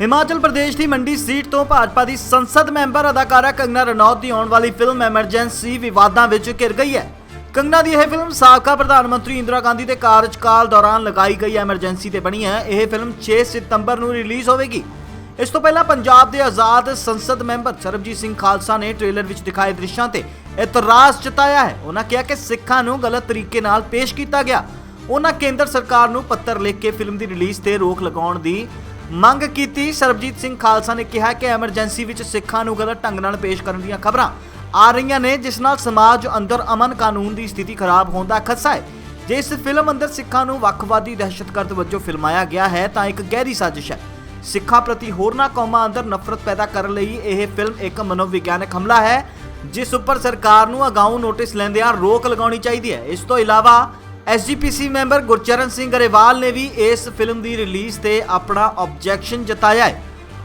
ਹਿਮਾਚਲ ਪ੍ਰਦੇਸ਼ ਦੀ ਮੰਡੀ ਸੀਟ ਤੋਂ ਭਾਜਪਾ ਦੀ ਸੰਸਦ ਮੈਂਬਰ ਅਦਾਕਾਰਾ ਕੰਗਨਾ ਰਣੌਤ ਦੀ ਆਉਣ ਵਾਲੀ ਫਿਲਮ ਐਮਰਜੈਂਸੀ ਵਿਵਾਦਾਂ ਵਿੱਚ ਘਿਰ ਗਈ ਹੈ। ਕੰਗਨਾ ਦੀ ਇਹ ਫਿਲਮ ਸਾਬਕਾ ਪ੍ਰਧਾਨ ਮੰਤਰੀ ਇੰਦਰਾ ਗਾਂਧੀ ਦੇ ਕਾਰਜਕਾਲ ਦੌਰਾਨ ਲਗਾਈ ਗਈ ਐਮਰਜੈਂਸੀ ਤੇ ਬਣੀ ਹੈ। ਇਹ ਫਿਲਮ 6 ਸਤੰਬਰ ਨੂੰ ਰਿਲੀਜ਼ ਹੋਵੇਗੀ। ਇਸ ਤੋਂ ਪਹਿਲਾਂ ਪੰਜਾਬ ਦੇ ਆਜ਼ਾਦ ਸੰਸਦ ਮੈਂਬਰ ਸਰਬਜੀਤ ਸਿੰਘ ਖਾਲਸਾ ਨੇ ਟ੍ਰੇਲਰ ਵਿੱਚ ਦਿਖਾਏ ਦ੍ਰਿਸ਼ਾਂ ਤੇ ਇਤਰਾਜ਼ ਜਤਾਇਆ ਹੈ। ਉਹਨਾਂ ਕਿਹਾ ਕਿ ਸਿੱਖਾਂ ਨੂੰ ਗਲਤ ਤਰੀਕੇ ਨਾਲ ਪੇਸ਼ ਕੀਤਾ ਗਿਆ। ਉਹਨਾਂ ਕੇਂਦਰ ਸਰਕਾਰ ਨੂੰ ਪੱਤਰ ਲਿਖ ਕੇ ਫਿਲਮ ਦੀ ਰਿਲੀਜ਼ ਤੇ ਰੋਕ ਲਗਾਉਣ ਦੀ ਮੰਗ ਕੀਤੀ। ਸਰਬਜੀਤ ਸਿੰਘ ਖਾਲਸਾ ਨੇ ਕਿਹਾ ਕਿ ਐਮਰਜੈਂਸੀ ਵਿੱਚ ਸਿੱਖਾਂ ਨੂੰ ਗਲਤ ਢੰਗ ਨਾਲ ਪੇਸ਼ ਕਰਨ ਦੀਆਂ ਖਬਰਾਂ ਆ ਰਹੀਆਂ ਨੇ, ਜਿਸ ਨਾਲ ਸਮਾਜ ਅੰਦਰ ਅਮਨ ਕਾਨੂੰਨ ਦੀ ਸਥਿਤੀ ਖਰਾਬ ਹੋਣ ਦਾ ਖਦਸ਼ਾ ਹੈ। ਜੇ ਇਸ ਫਿਲਮ ਅੰਦਰ ਸਿੱਖਾਂ ਨੂੰ ਵੱਖਵਾਦੀ ਦਹਿਸ਼ਤਗਰਦ ਵਜੋਂ ਫਿਲਮਾਇਆ ਗਿਆ ਹੈ, ਤਾਂ ਇੱਕ ਗਹਿਰੀ ਸਾਜ਼ਿਸ਼ ਹੈ। ਸਿੱਖਾਂ ਪ੍ਰਤੀ ਹੋਰਨਾਂ ਕੌਮਾਂ ਅੰਦਰ ਨਫ਼ਰਤ ਪੈਦਾ ਕਰਨ ਲਈ ਇਹ ਫਿਲਮ ਇੱਕ ਮਨੋਵਿਗਿਆਨਕ ਹਮਲਾ ਹੈ, ਜਿਸ ਉੱਪਰ ਸਰਕਾਰ ਨੂੰ ਅਗਾਊਂ ਨੋਟਿਸ ਲੈਂਦਿਆਂ ਰੋਕ ਲਗਾਉਣੀ ਚਾਹੀਦੀ ਹੈ। ਇਸ ਤੋਂ ਇਲਾਵਾ ਐਸਜੀਪੀਸੀ ਮੈਂਬਰ ਗੁਰਚਰਨ ਸਿੰਘ ਗਰੇਵਾਲ ਨੇ ਵੀ ਇਸ ਫਿਲਮ ਦੀ ਰਿਲੀਜ਼ ਤੇ ਆਪਣਾ ਆਬਜੈਕਸ਼ਨ ਜਤਾਇਆ ਹੈ।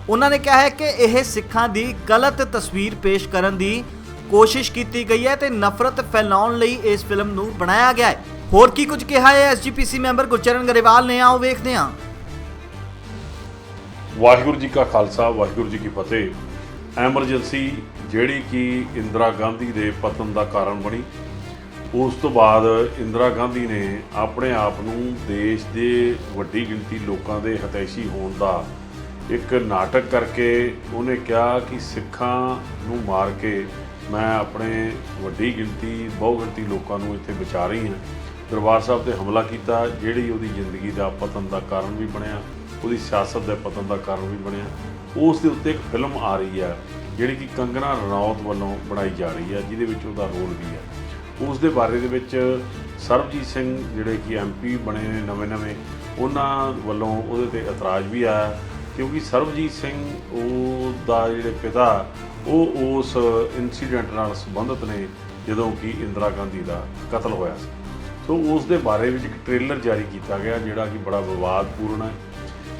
ਉਹਨਾਂ ਨੇ ਕਿਹਾ ਹੈ ਕਿ ਇਹ ਸਿੱਖਾਂ ਦੀ ਗਲਤ ਤਸਵੀਰ ਪੇਸ਼ ਕਰਨ ਦੀ ਕੋਸ਼ਿਸ਼ ਕੀਤੀ ਗਈ ਹੈ ਤੇ ਨਫ਼ਰਤ ਫੈਲਾਉਣ ਲਈ ਇਸ ਫਿਲਮ ਨੂੰ ਬਣਾਇਆ ਗਿਆ ਹੈ। ਹੋਰ ਕੀ ਕੁਝ ਕਿਹਾ ਹੈ ਐਸਜੀਪੀਸੀ ਮੈਂਬਰ ਗੁਰਚਰਨ ਗਰੇਵਾਲ ਨੇ? ਆਓ ਵੇਖਦੇ ਹਾਂ। ਵਾਹਿਗੁਰੂ ਜੀ ਕਾ ਖਾਲਸਾ, ਵਾਹਿਗੁਰੂ ਜੀ ਕੀ ਫਤਿਹ। ਐਮਰਜੈਂਸੀ ਜਿਹੜੀ ਕਿ ਇੰਦਰਾ ਗਾਂਧੀ ਦੇ ਪਤਨ ਦਾ ਕਾਰਨ ਬਣੀ ਉਸ ਤੋਂ ਬਾਅਦ ਇੰਦਰਾ ਗਾਂਧੀ ਨੇ ਆਪਣੇ ਆਪ ਨੂੰ ਦੇਸ਼ ਦੇ ਵੱਡੀ ਗਿਣਤੀ ਲੋਕਾਂ ਦੇ ਹਤੈਸ਼ੀ ਹੋਣ ਦਾ ਇੱਕ ਨਾਟਕ ਕਰਕੇ ਉਹਨੇ ਕਿਹਾ ਕਿ ਸਿੱਖਾਂ ਨੂੰ ਮਾਰ ਕੇ ਮੈਂ ਆਪਣੇ ਵੱਡੀ ਗਿਣਤੀ, ਬਹੁਗਿਣਤੀ ਲੋਕਾਂ ਨੂੰ ਇੱਥੇ ਬਚਾ ਰਹੀ ਹਾਂ। ਦਰਬਾਰ ਸਾਹਿਬ ਤੇ ਹਮਲਾ ਕੀਤਾ, ਜਿਹੜੀ ਉਹਦੀ ਜ਼ਿੰਦਗੀ ਦਾ ਪਤਨ ਦਾ ਕਾਰਨ ਵੀ ਬਣਿਆ, ਉਹਦੀ ਸਿਆਸਤ ਦੇ ਪਤਨ ਦਾ ਕਾਰਨ ਵੀ ਬਣਿਆ। ਉਸ ਦੇ ਉੱਤੇ ਇੱਕ ਫਿਲਮ ਆ ਰਹੀ ਹੈ, ਜਿਹੜੀ ਕਿ ਕੰਗਨਾ ਰਣੌਤ ਵੱਲੋਂ ਬਣਾਈ ਜਾ ਰਹੀ ਹੈ, ਜਿਹਦੇ ਵਿੱਚ ਉਹਦਾ ਰੋਲ ਵੀ ਹੈ। ਉਸ ਦੇ ਬਾਰੇ ਦੇ ਵਿੱਚ ਸਰਬਜੀਤ ਸਿੰਘ ਜਿਹੜੇ ਕਿ ਐਮਪੀ ਬਣੇ ਨੇ ਨਵੇਂ-ਨਵੇਂ ਉਹਨਾਂ ਵੱਲੋਂ ਉਹਦੇ ਤੇ ਇਤਰਾਜ਼ ਵੀ ਆਇਆ। ਕਿਉਂਕਿ ਸਰਬਜੀਤ ਸਿੰਘ ਉਹ ਦਾ ਜਿਹੜੇ ਪਿਤਾ, ਉਹ ਉਸ ਇਨਸੀਡੈਂਟ ਨਾਲ ਸੰਬੰਧਿਤ ਨੇ, ਜਦੋਂ ਕਿ ਇੰਦਰਾ ਗਾਂਧੀ ਦਾ ਕਤਲ ਹੋਇਆ ਸੀ। ਸੋ ਉਸ ਦੇ ਬਾਰੇ ਵਿੱਚ ਇੱਕ ਟ੍ਰੇਲਰ ਜਾਰੀ ਕੀਤਾ ਗਿਆ, ਜਿਹੜਾ ਕਿ ਬੜਾ ਵਿਵਾਦਪੂਰਨ ਹੈ।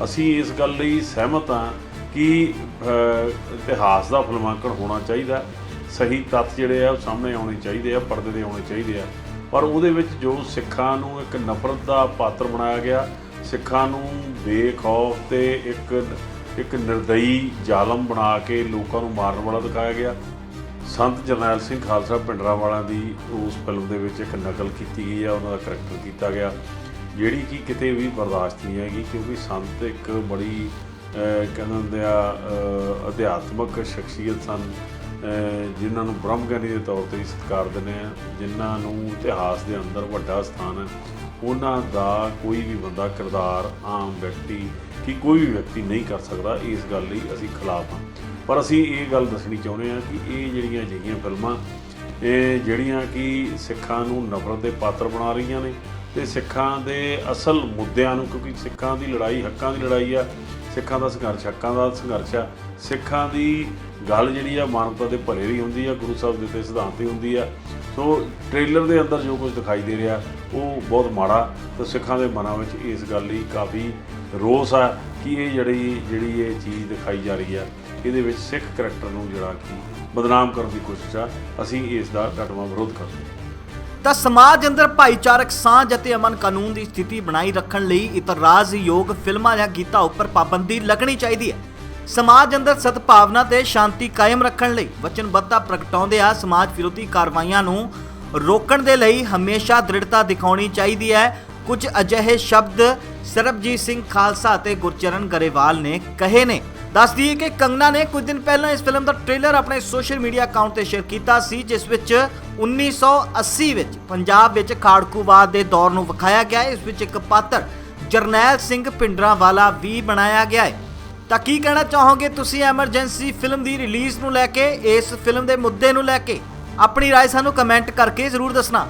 ਅਸੀਂ ਇਸ ਗੱਲ ਲਈ ਸਹਿਮਤ ਹਾਂ ਕਿ ਇਤਿਹਾਸ ਦਾ ਫਿਲਮਾਂਕਣ ਹੋਣਾ ਚਾਹੀਦਾ। ਸਹੀ ਤੱਥ ਜਿਹੜੇ ਆ ਉਹ ਸਾਹਮਣੇ ਆਉਣੇ ਚਾਹੀਦੇ ਆ, ਪਰਦੇ ਦੇ ਆਉਣੇ ਚਾਹੀਦੇ ਆ। ਪਰ ਉਹਦੇ ਵਿੱਚ ਜੋ ਸਿੱਖਾਂ ਨੂੰ ਇੱਕ ਨਫ਼ਰਤ ਦਾ ਪਾਤਰ ਬਣਾਇਆ ਗਿਆ, ਸਿੱਖਾਂ ਨੂੰ ਬੇਖੌਫ ਤੇ ਇੱਕ ਇੱਕ ਨਿਰਦਈ ਜ਼ਾਲਮ ਬਣਾ ਕੇ ਲੋਕਾਂ ਨੂੰ ਮਾਰਨ ਵਾਲਾ ਦਿਖਾਇਆ ਗਿਆ। ਸੰਤ ਜਰਨੈਲ ਸਿੰਘ ਖਾਲਸਾ ਪਿੰਡਰਾਂ ਵਾਲਿਆਂ ਦੀ ਉਸ ਫਿਲਮ ਦੇ ਵਿੱਚ ਇੱਕ ਨਕਲ ਕੀਤੀ ਗਈ ਆ, ਉਹਨਾਂ ਦਾ ਕਰੈਕਟਰ ਕੀਤਾ ਗਿਆ, ਜਿਹੜੀ ਕਿ ਕਿਤੇ ਵੀ ਬਰਦਾਸ਼ਤ ਨਹੀਂ ਹੈਗੀ, ਕਿਉਂਕਿ ਸੰਤ ਇੱਕ ਬੜੀ ਕਹਿੰਦੇ ਹੁੰਦੇ ਆ ਅਧਿਆਤਮਕ ਸ਼ਖਸੀਅਤ ਸਨ। ਜਿਨ੍ਹਾਂ ਨੂੰ ਬ੍ਰਹਮ ਗਿਆਨੀ ਦੇ ਤੌਰ ਤੇ ਸਤਿਕਾਰ ਦਿੰਦੇ ਆ ਜਿਨ੍ਹਾਂ ਨੂੰ ਇਤਿਹਾਸ ਦੇ ਅੰਦਰ ਵੱਡਾ ਸਥਾਨ ਹੈ, ਉਹਨਾਂ ਦਾ ਕੋਈ ਵੀ ਬੰਦਾ, ਕਿਰਦਾਰ, ਆਮ ਵਿਅਕਤੀ ਕਿ ਕੋਈ ਵੀ ਵਿਅਕਤੀ ਨਹੀਂ ਕਰ ਸਕਦਾ, ਇਸ ਗੱਲ ਲਈ ਅਸੀਂ ਖਿਲਾਫ ਹਾਂ। ਪਰ ਅਸੀਂ ਇਹ ਗੱਲ ਦੱਸਣੀ ਚਾਹੁੰਦੇ ਹਾਂ ਕਿ ਇਹ ਜਿਹੜੀਆਂ ਅਜਿਹੀਆਂ ਫਿਲਮਾਂ, ਇਹ ਜਿਹੜੀਆਂ ਕਿ ਸਿੱਖਾਂ ਨੂੰ ਨਫ਼ਰਤ ਦੇ ਪਾਤਰ ਬਣਾ ਰਹੀਆਂ ਨੇ ਤੇ ਸਿੱਖਾਂ ਦੇ ਅਸਲ ਮੁੱਦਿਆਂ ਨੂੰ, ਕਿਉਂਕਿ ਸਿੱਖਾਂ ਦੀ ਲੜਾਈ, ਹੱਕਾਂ ਦੀ ਲੜਾਈ ਆ ਸਿੱਖਾਂ ਦਾ ਸੰਘਰਸ਼ ਹੱਕਾਂ ਦਾ ਸੰਘਰਸ਼ ਆ। ਸਿੱਖਾਂ ਦੀ ਗੱਲ ਜਿਹੜੀ ਆ, ਮਾਨਵਤਾ ਦੇ ਭਲੇ ਦੀ ਹੁੰਦੀ ਆ, ਗੁਰੂ ਸਾਹਿਬ ਦੇ ਤੇ ਸਿਧਾਂਤ ਹੀ ਹੁੰਦੀ ਆ। ਸੋ ਟ੍ਰੇਲਰ ਦੇ ਅੰਦਰ ਜੋ ਕੁਝ ਦਿਖਾਈ ਦੇ ਰਿਹਾ, ਉਹ ਬਹੁਤ ਮਾੜਾ। ਤੇ ਸਿੱਖਾਂ ਦੇ ਮਨਾਂ ਵਿੱਚ ਇਸ ਗੱਲ ਲਈ ਕਾਫੀ ਰੋਸ ਆ ਕਿ ਇਹ ਜਿਹੜੀ ਜਿਹੜੀ ਇਹ ਚੀਜ਼ ਦਿਖਾਈ ਜਾ ਰਹੀ ਆ, ਇਹਦੇ ਵਿੱਚ ਸਿੱਖ ਕਰੈਕਟਰ ਨੂੰ ਜਿਹੜਾ ਕਿ ਬਦਨਾਮ ਕਰਨ ਦੀ ਕੋਸ਼ਿਸ਼ ਆ। ਅਸੀਂ ਇਸ ਦਾ ਡਟਵਾਂ ਵਿਰੋਧ ਕਰਦੇ ਹਾਂ। ਤਾਂ ਸਮਾਜ ਅੰਦਰ ਭਾਈਚਾਰਕ ਸਾਂਝ ਅਤੇ ਅਮਨ ਕਾਨੂੰਨ ਦੀ ਸਥਿਤੀ ਬਣਾਈ ਰੱਖਣ ਲਈ ਇਤਰਾਜ਼ਯੋਗ ਫਿਲਮਾਂ ਜਾਂ ਗੀਤਾਂ ਉੱਪਰ ਪਾਬੰਦੀ ਲੱਗਣੀ ਚਾਹੀਦੀ ਹੈ। ਸਮਾਜ ਅੰਦਰ ਸਦਭਾਵਨਾ ਤੇ ਸ਼ਾਂਤੀ ਕਾਇਮ ਰੱਖਣ ਲਈ ਵਚਨਬੱਧਤਾ ਪ੍ਰਗਟਾਉਂਦੇ ਆ ਸਮਾਜ ਵਿਰੋਧੀ ਕਾਰਵਾਈਆਂ ਨੂੰ ਰੋਕਣ ਦੇ ਲਈ ਹਮੇਸ਼ਾ ਦ੍ਰਿੜਤਾ ਦਿਖਾਉਣੀ ਚਾਹੀਦੀ ਹੈ। ਕੁਝ ਅਜਿਹੇ ਸ਼ਬਦ ਸਰਬਜੀਤ ਸਿੰਘ ਖਾਲਸਾ ਅਤੇ ਗੁਰਚਰਨ ਗਰੇਵਾਲ ਨੇ ਕਹੇ ਨੇ। ਦੱਸ ਦਈਏ ਕਿ ਕੰਗਨਾ ਨੇ ਕੁਝ ਦਿਨ ਪਹਿਲਾਂ ਇਸ ਫਿਲਮ ਦਾ ਟ੍ਰੇਲਰ ਆਪਣੇ ਸੋਸ਼ਲ ਮੀਡੀਆ ਅਕਾਊਂਟ ਤੇ ਸ਼ੇਅਰ ਕੀਤਾ ਸੀ ਜਿਸ ਵਿੱਚ 1980 ਵਿੱਚ ਪੰਜਾਬ ਵਿੱਚ ਖਾੜਕੂਵਾਦ ਦੇ ਦੌਰ ਨੂੰ ਵਿਖਾਇਆ ਗਿਆ ਹੈ ਇਸ ਵਿੱਚ ਇੱਕ ਪਾਤਰ ਜਰਨੈਲ ਸਿੰਘ ਪਿੰਡਰਾਂ ਵਾਲਾ ਵੀ ਬਣਾਇਆ ਗਿਆ ਹੈ ਤਾਂ ਕੀ ਕਹਿਣਾ ਚਾਹੋਗੇ ਤੁਸੀਂ ਐਮਰਜੈਂਸੀ ਫਿਲਮ ਦੀ ਰਿਲੀਜ਼ ਨੂੰ ਲੈ ਕੇ ਇਸ ਫਿਲਮ ਦੇ ਮੁੱਦੇ ਨੂੰ ਲੈ ਕੇ ਆਪਣੀ رائے ਸਾਨੂੰ ਕਮੈਂਟ ਕਰਕੇ ਜ਼ਰੂਰ ਦੱਸਣਾ